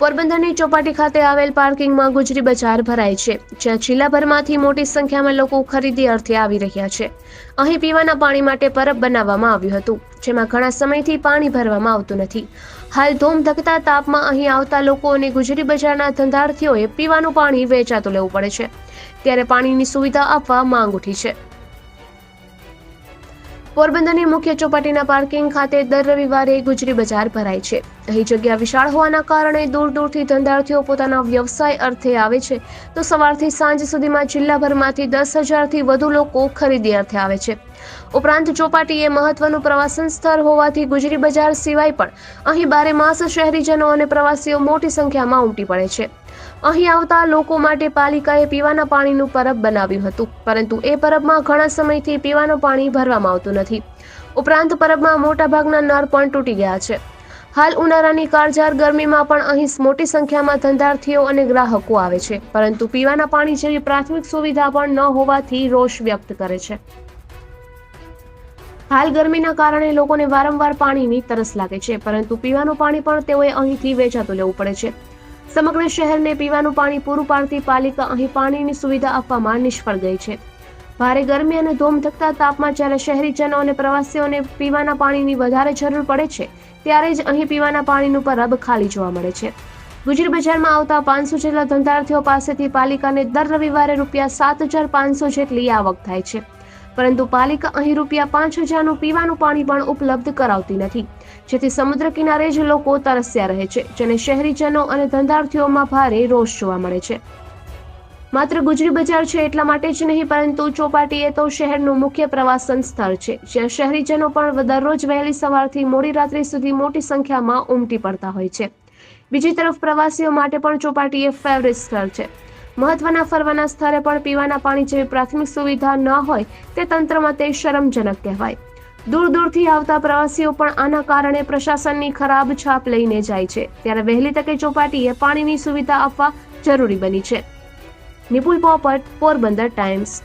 પોરબંદરની ચોપાટી ખાતે આવેલ પાર્કિંગમાં ગુજરી બજાર ભરાય છે, જ્યાં જિલ્લાભરમાંથી મોટી સંખ્યામાં લોકો ખરીદી અર્થે આવી રહ્યા છે. અહીં પીવાના પાણી માટે પરબ બનાવવામાં આવ્યું હતું, જેમાં ઘણા સમયથી પાણી ભરવામાં આવતું નથી. હાલ ધોમધકતા તાપમાં અહીં આવતા લોકો અને ગુજરી બજારના ધંધાર્થીઓએ પીવાનું પાણી વેચાતું લેવું પડે છે, ત્યારે પાણીની સુવિધા આપવા માંગ ઉઠી છે. પોરબંદરની મુખ્ય ચોપાટીના પાર્કિંગ ખાતે દર રવિવારે ગુજરી બજાર ભરાય છે. અહીં જગ્યા વિશાળ હોવાના કારણે દૂર દૂરથી ધંધાર્થીઓ પોતાના વ્યવસાય અર્થે આવે છે. તો સવારથી સાંજ સુધીમાં જિલ્લાભરમાંથી દસ હજારથી વધુ લોકો ખરીદી અર્થે આવે છે. ઉપરાંત ચોપાટી એ મહત્વનું પ્રવાસન સ્થળ હોવાથી ગુજરી બજાર સિવાય પણ અહીં બારે માસ શહેરીજનો અને પ્રવાસીઓ મોટી સંખ્યામાં ઉમટી પડે છે. અહીં આવતા લોકો માટે પાલિકાએ પીવાના પાણીનું પરબ બનાવ્યું હતું. પરંતુ એ પરબમાં ઘણા સમયથી પીવાનું પાણી ભરવામાં આવતું નથી. ઉપરાંત પરબમાં મોટાભાગના નળ પણ તૂટી ગયા છે. હાલ ઉનાળાની કાળઝાળ ગરમીમાં પણ અહીં મોટી સંખ્યામાં ધંધાર્થીઓ અને ગ્રાહકો આવે છે. પરંતુ પીવાના પાણી જેવી પ્રાથમિક સુવિધા પણ ન હોવાથી રોષ વ્યક્ત કરે છે. હાલ ગરમીના કારણે લોકોને વારંવાર પાણીની તરસ લાગે છે. પરંતુ પીવાનું પાણી પણ તેઓએ અહીંથી વેચાતું લેવું પડે છે. સમગ્ર શહેરને પીવાનું પાણી પૂરું પાડતી પાલિકા અહીં પાણીની સુવિધા આપવામાં નિષ્ફળ ગઈ છે. ભારે ગરમી અને ધોમ ધકતા તાપમાં જ્યારે શહેરીજનો અને પ્રવાસીઓને પીવાના પાણીની વધારે જરૂર પડે છે, ત્યારે જ અહીં પીવાના પાણીનું પરબ ખાલી જોવા મળે છે. ગુજર બજારમાં આવતા પાંચસો જેટલા ધંધાર્થીઓ પાસેથી પાલિકાને દર રવિવારે રૂપિયા સાત હજાર પાંચસો જેટલી આવક થાય છે. પરંતુ પાલિકા અહીં રૂપિયા પાંચ હજારનું પીવાનું પાણી પણ ઉપલબ્ધ કરાવતી નથી. જેથી સમુદ્ર કિનારે જ લોકો તરસ્યા રહે છે, જેને શહેરીજનો અને ધંધાર્થીઓમાં ભારે રોષ જોવા મળે છે. માત્ર ગુજરી બજાર છે એટલા માટે જ નહીં, પરંતુ ચોપાટી એ તો શહેરનું મુખ્ય પ્રવાસન સ્થળ છે, જ્યાં શહેરીજનો પણ દરરોજ વહેલી સવારથી મોડી રાત્રિ સુધી મોટી સંખ્યામાં ઉમટી પડતા હોય છે. બીજી તરફ પ્રવાસીઓ માટે પણ ચોપાટી એ ફેવરેટ સ્થળ છે. મહત્વના ફરવાના સ્થળે પણ પીવાના પાણી જેવી પ્રાથમિક સુવિધા ન હોય તે તંત્ર માટે શરમજનક કહેવાય. દૂર દૂરથી આવતા પ્રવાસીઓ પણ આના કારણે પ્રશાસનની ખરાબ છાપ લઈને જાય છે. ત્યારે વહેલી તકે ચોપાટીએ પાણીની સુવિધા આપવા જરૂરી બની છે. નિપુલ પોપટ, પોરબંદર ટાઈમ્સ.